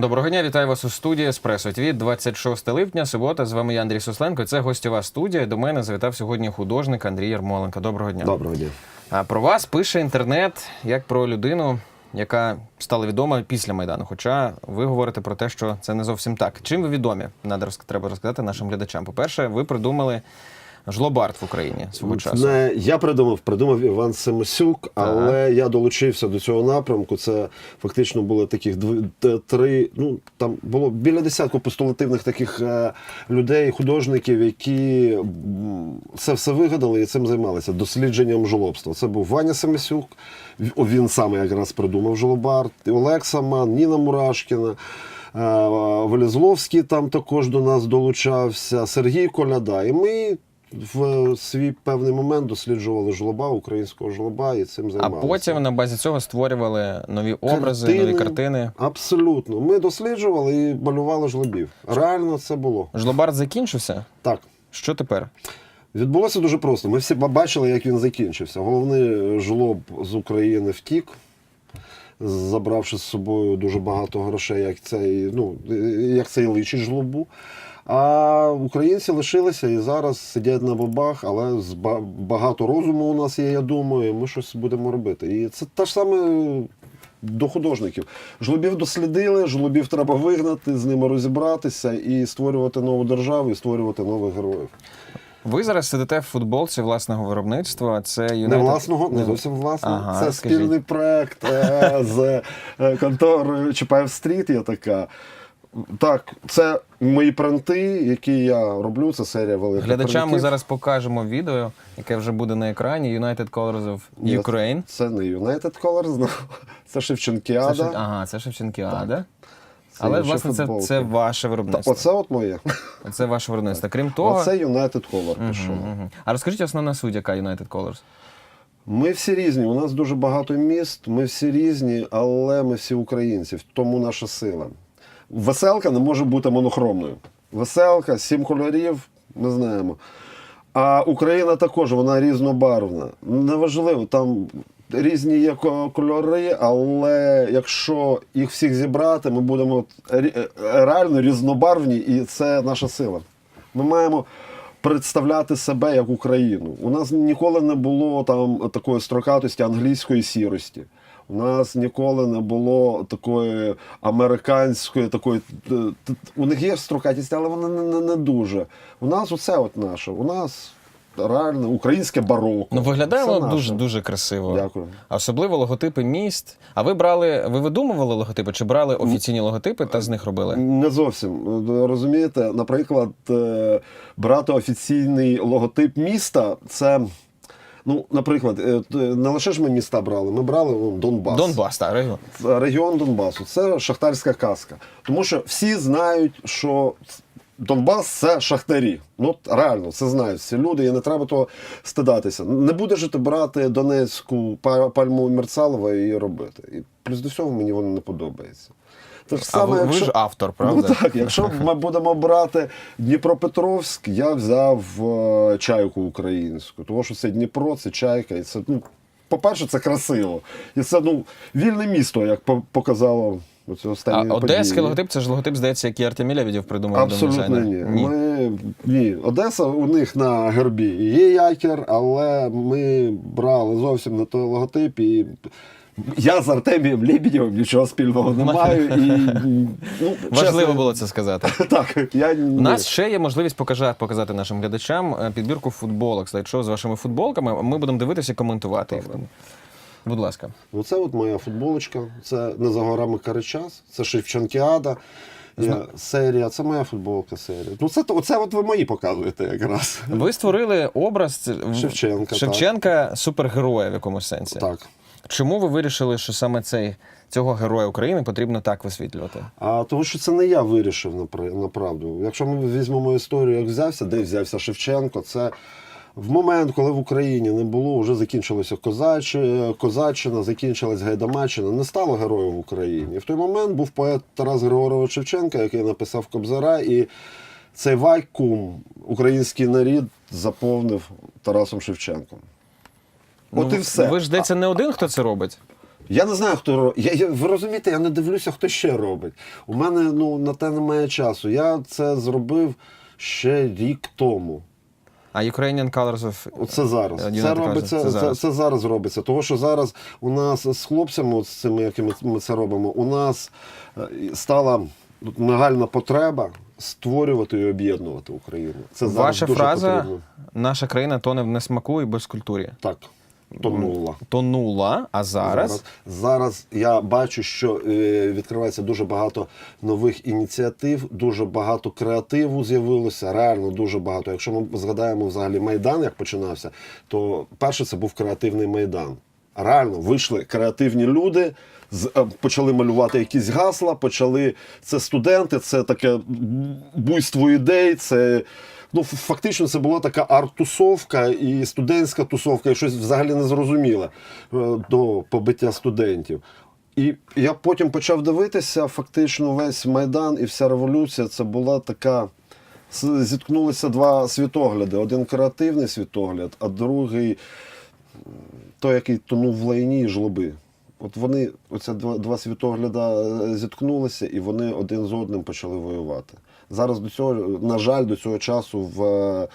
Доброго дня, вітаю вас у студії Еспресо ТВ. 26 липня, субота. З вами я Андрій Сусленко. Це гостєва студія. До мене завітав сьогодні художник Андрій Ярмоленко. Доброго дня. Доброго дня. А про вас пише інтернет як про людину, яка стала відома після майдану. Хоча ви говорите про те, що це не зовсім так. Чим ви відомі? Надо треба розказати нашим глядачам. По-перше, ви придумали жлобард в Україні свого часу. Не я придумав, придумав Іван Семисюк, але я долучився до цього напрямку. Це фактично було таких дв- три. Ну там було біля десятку постулативних таких е, людей, художників, які це все вигадали і цим займалися дослідженням жлобства. Це був Ваня Семисюк. Він саме якраз придумав жлобард, і Олег Саман, Ніна Мурашкіна. е, Велізловський там також до нас долучався, Сергій Коляда. І ми в свій певний момент досліджували жлоба, українського жлоба, і цим А потім на базі цього створювали нові образи, нові картини. Абсолютно. Ми досліджували і малювали жлобів. Реально це було. Жлобард закінчився. Так. Що тепер? Відбулося дуже просто. Ми всі бачили, як він закінчився. Головний жлоб з України втік, забравши з собою дуже багато грошей, як цей, ну, як цей личить жлобу. А українці лишилися і зараз сидять на бабах, але з ба- багато розуму у нас є, я думаю, і ми щось будемо робити. І це те ж саме до художників. Жлобів дослідили, жлобів треба вигнати, з ними розібратися і створювати нову державу, і створювати нових героїв. Ви зараз сидите в футболці власного виробництва. Це Не власного, не зовсім власного. Ага, це скажіть. спільний проект е, з е, конторою Чапаєв Стріт. Є така. Так, це мої принти, які я роблю. Це серія великих Глядачам ми зараз покажемо відео, яке вже буде на екрані. United Colors of Ні, Це не United Colors, це Це Шевченкіада. Шев- Ага, це Шевченкіада. Це Але власне це, це ваше Та, виробництво. Оце от моє. Це ваше виробництво. Крім того, Оце United Color Мгм, пішов. мгм. а розкажіть основна суть, яка United Colors. Ми всі різні. У нас дуже багато міст. Ми всі різні, але ми всі українці. В тому наша сила. Веселка не може бути монохромною. Веселка, сім кольорів, ми знаємо. А Україна також вона різнобарвна. Неважливо, там різні є кольори, але якщо їх всіх зібрати, ми будемо е, реально різнобарвні, і це наша сила. Ми маємо представляти себе як Україну. У нас ніколи не було там такої строкатості англійської сірості. У нас ніколи не було такої американської, такої т- у них є строкатість, але вона не, не, не дуже. У нас оце от наше. У нас реально українське бароко. Ну виглядає воно дуже дуже красиво. Дякую. А Особливо логотипи міст. А ви брали, ви видумували логотипи чи брали офіційні логотипи та з них робили? Не зовсім розумієте, наприклад, е, брати офіційний логотип міста, це. Ну, наприклад, е, не лише ж ми міста брали, ми брали ну, Донбас. Донбас, так, регіон. Регіон Донбасу. Це шахтарська казка. Тому що всі знають, що Донбас це шахтарі. Ну, реально, це знають всі люди, і не треба того стидатися. Не буде ж ти брати Донецьку пальму Мерцалова і робити. І плюс до всього мені воно не подобається. Те ж саме, ви, ви якщо- ж автор, правда? Ну так, якщо ми будемо брати Дніпропетровськ, я взяв е, чайку українську, тому що це Дніпро, це чайка, і це ну. По-перше, це красиво. І це ну, вільне місто, як показало оці А останні одеський події. логотип це ж логотип, здається, який Артемій Лебедєв придумав. відомий Абсолютно дизайнер. ні. Ми, ні. Одеса у них на гербі є якір, але ми брали зовсім не той логотип. І я з Артемієм Лебедєвим нічого спільного не маю. І, ну, Важливо чесно, було це сказати. Так, я У нас ще є можливість покажа- показати нашим глядачам е, підбірку футболок, слайд-шоу з вашими футболками. Ми будемо дивитися і коментувати їх. Будь ласка. Ну, це от моя футболочка, це не за горами Каричас, це Шевченкіада. Я, серія, це моя футболка серія. Ну, це, оце от ви мої показуєте якраз. Ви створили образ Шевченка, Шевченка супергероя в якомусь сенсі. Так. Чому ви вирішили, що саме цей цього героя України потрібно так висвітлювати? А тому що це не я вирішив напра- направду. Якщо ми візьмемо історію, як взявся, де взявся Шевченко, це в момент, коли в Україні не було, вже закінчилося Козач... Козаччина, закінчилась Гайдамаччина, не стало героїв в Україні. В той момент був поет Тарас Григорович Шевченко, який написав Кобзара, і цей вакуум український нарід заповнив Тарасом Шевченком. От Ну, і все. Ви ж здається, не один, хто це робить. Я не знаю, хто ро- я, я, ви розумієте, я не дивлюся, хто ще робить. У мене ну, на те немає часу. Я це зробив ще рік тому. А Ukrainian Colors of Це зараз. United Це Colors, робиться, це це, зараз. це, зараз робиться. Тому що зараз у нас з хлопцями, от з цими, якими ми це робимо, у нас е, стала нагальна потреба створювати і об'єднувати Україну. Це зараз Ваша дуже фраза потрібно. наша країна тоне в несмаку і безкультурі. Так, тонула. Тонула, а зараз, Зараз, зараз я бачу, що е, відкривається дуже багато нових ініціатив, дуже багато креативу з'явилося. Реально дуже багато. Якщо ми згадаємо взагалі майдан, як починався, то перше це був креативний майдан. Реально вийшли креативні люди, е, почали малювати якісь гасла, почали це студенти, це таке буйство ідей. Це ну фактично це була така арт-тусовка і студентська тусовка, і щось взагалі незрозуміле до побиття студентів. І я потім почав дивитися, фактично весь майдан і вся революція це була така. Зіткнулися два світогляди: один креативний світогляд, а другий той, який тонув в лайні і жлоби. От вони, оце два, два світогляда е, зіткнулися, і вони один з одним почали воювати. Зараз до цього, на жаль, до цього часу в, е,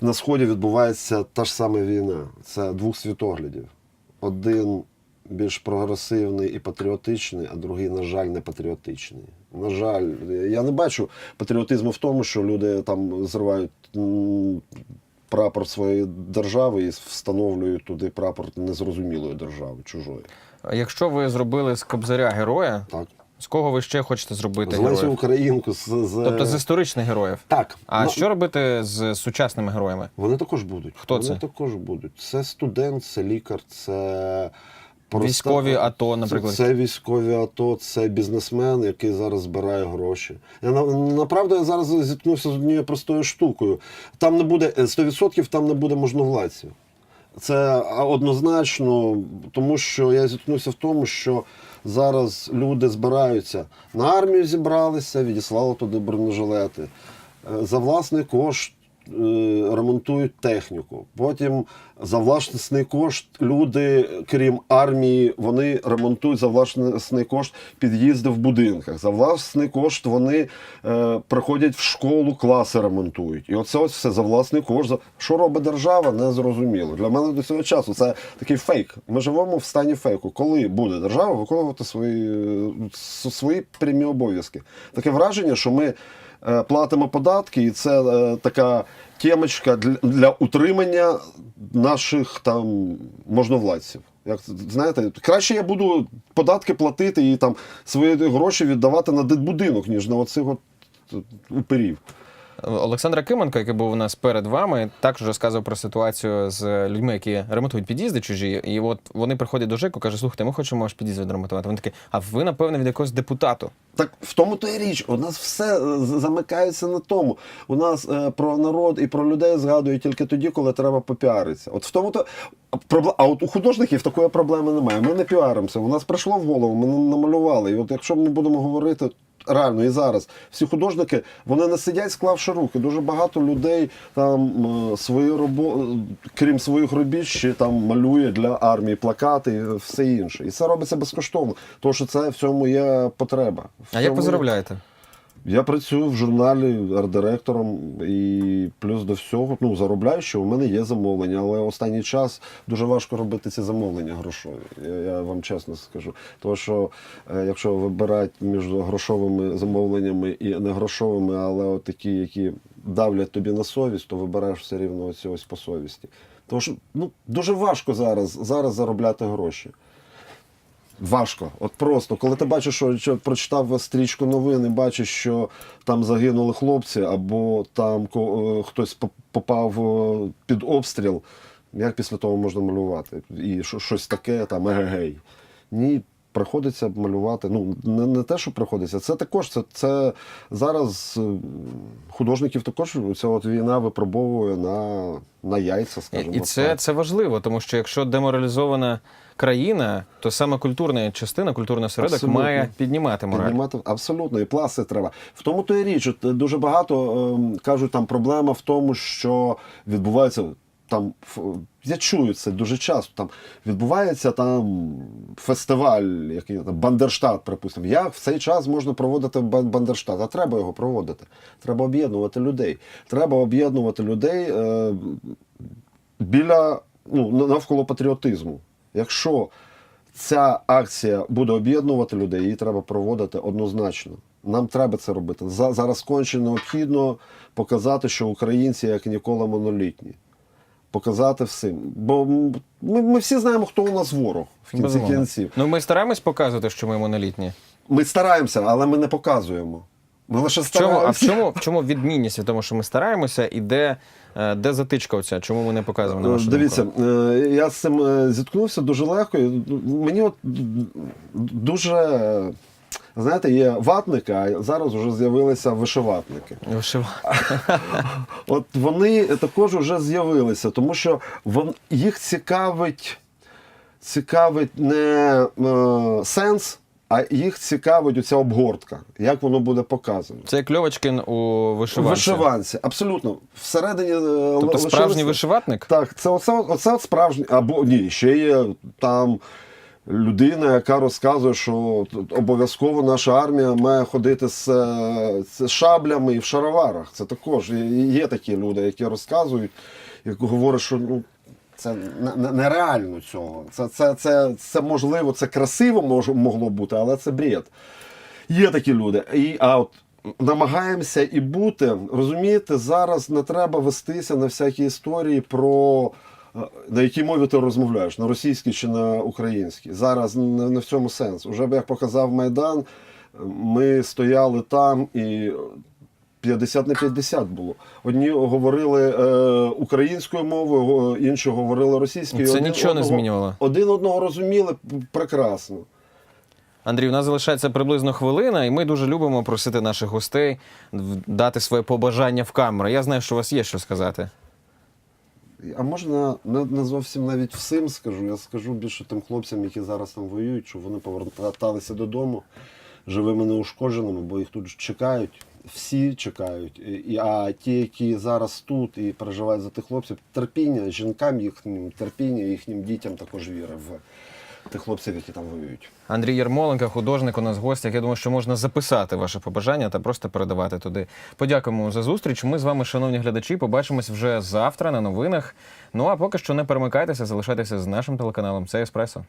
на Сході відбувається та ж сама війна. Це двох світоглядів. Один більш прогресивний і патріотичний, а другий, на жаль, не патріотичний. На жаль, я не бачу патріотизму в тому, що люди там зривають прапор своєї держави і встановлюють туди прапор незрозумілої держави, чужої. якщо ви зробили з Кобзаря героя, Так. З кого ви ще хочете зробити З Лесю героїв? Українку, з, з... Тобто з історичних героїв. Так. А ну, що робити з сучасними героями? Вони також будуть. Хто вони це? також будуть. Це студент, це лікар, це проста- Військові АТО, наприклад. Це, це військові АТО, це бізнесмен, який зараз збирає гроші. Я на- направду я зараз зіткнувся з однією простою штукою. Там не буде е, 100% там не буде можновладців. Це однозначно, тому що я зіткнувся в тому, що зараз люди збираються на армію, зібралися, відіслали туди бронежилети. Е, За власний кошт ремонтують техніку. Потім за власний кошт люди, крім армії, вони ремонтують за власний кошт під'їзди в будинках. За власний кошт вони е, приходять в школу, класи ремонтують. І оце ось все за власний кошт. Що робить держава, не зрозуміло. Для мене до цього часу це такий фейк. Ми живемо в стані фейку. Коли буде держава виконувати свої, е, свої прямі обов'язки? Таке враження, що ми е, платимо податки, і це е, така темочка для, для утримання наших там можновладців. Як знаєте, краще я буду податки платити і там свої гроші віддавати на дитбудинок, ніж на оцих от е, уперів. Олександр Кименко, який був у нас перед вами, також розказував про ситуацію з людьми, які ремонтують під'їзди чужі. І от вони приходять до ЖЕКу, кажуть, слухайте, ми хочемо ваш під'їзд відремонтувати. Вони такі, а ви, напевно, від якогось депутату. Так в тому то і річ. У нас все е, замикається на тому. У нас е, про народ і про людей згадують тільки тоді, коли треба попіаритися. От в тому то. А от у художників такої проблеми немає. Ми не піаримося. У нас прийшло в голову, ми намалювали. І от якщо ми будемо говорити. Реально і зараз всі художники вони не сидять, склавши руки. Дуже багато людей там е, свої робо... крім своїх робіт, ще там малює для армії плакати, і все інше. І це робиться безкоштовно, тому що це в цьому є потреба. В А як цьому ви заробляєте? Я працюю в журналі арт-директором і плюс до всього ну, заробляю, що у мене є замовлення, але останній час дуже важко робити ці замовлення грошові. Я, я вам чесно скажу. Тому що е, якщо вибирати між грошовими замовленнями і негрошовими, але от такі, які давлять тобі на совість, то вибираєш все рівно оці ось по совісті. Тому що ну, дуже важко зараз, зараз заробляти гроші. Важко, от просто, коли ти бачиш, що, що прочитав стрічку новин і бачиш, що там загинули хлопці, або там ко- е, хтось попав е, під обстріл, як після того можна малювати? І що, щось таке, там егегей. Ні, приходиться малювати. Ну, не, не те, що приходиться, це також це, це зараз е, художників також ця от війна випробовує на, на яйця, скажімо. І це, так. це важливо, тому що якщо деморалізована країна, то саме культурна частина, культурний осередок Абсолютно. має піднімати мораль. Піднімати абсолютно, і пласи треба. В тому то і річ. От, е, дуже багато ем, кажуть, там проблема в тому, що відбувається там я чую це дуже часто. Там відбувається там фестиваль, який там Бандерштат, припустимо. Як в цей час можна проводити Бандерштат? А треба його проводити. Треба об'єднувати людей. Треба об'єднувати людей е, біля ну, навколо патріотизму. Якщо ця акція буде об'єднувати людей, її треба проводити однозначно. Нам треба це робити. За- Зараз конче необхідно показати, що українці як ніколи монолітні. Показати всім. Бо ми, ми всі знаємо, хто у нас ворог в кінці Безумовно. кінців. Ну ми стараємось показувати, що ми монолітні. Ми стараємося, але ми не показуємо. Ми лише В чому, а в чому, в чому відмінність від того, що ми стараємося, і де, е, де затичка оця? Чому ми не показуємо на вашу Дивіться, думку? е, я з цим е, зіткнувся дуже легко. Мені от дуже, знаєте, є ватники, а зараз вже з'явилися вишиватники. Вишива- От вони також вже з'явилися, тому що вон, їх цікавить, цікавить не е, сенс, а їх цікавить оця обгортка, як воно буде показано. Це як Льовочкін у вишиванці. Вишиванці, абсолютно. Всередині е, Тобто справжній вишиватник? Так, це оце, оце справжній. Або ні, ще є там людина, яка розказує, що обов'язково наша армія має ходити з, з шаблями і в шароварах. Це також є- такі люди, які розказують, які говорять, що ну. Це не- не- нереально цього. Це, це, це, це можливо, це красиво мож, могло бути, але це бред. Є такі люди. І, а от намагаємося і бути. Розумієте, зараз не треба вестися на всякі історії про на якій мові ти розмовляєш, на російській чи на українській. Зараз не, не в цьому сенс. Уже як показав Майдан, ми стояли там і. 50 на 50 було. Одні говорили е, українською мовою, інші говорили російською. Це Один нічого не змінювало. Один одного розуміли прекрасно. Андрій, у нас залишається приблизно хвилина, і ми дуже любимо просити наших гостей дати своє побажання в камеру. Я знаю, що у вас є що сказати. А можна не, не зовсім навіть всім скажу. Я скажу більше тим хлопцям, які зараз там воюють, щоб вони поверталися додому живими неушкодженими, бо їх тут чекають. Всі чекають. І- а ті, які зараз тут і переживають за тих хлопців, терпіння, жінкам їхнім, терпіння, їхнім дітям також віри в тих хлопців, які там воюють. Андрій Ярмоленко, художник у нас гостях. Я думаю, що можна записати ваше побажання та просто передавати туди. Подякуємо за зустріч. Ми з вами, шановні глядачі, побачимось вже завтра на новинах. Ну а поки що не перемикайтеся, залишайтеся з нашим телеканалом. Це Еспресо.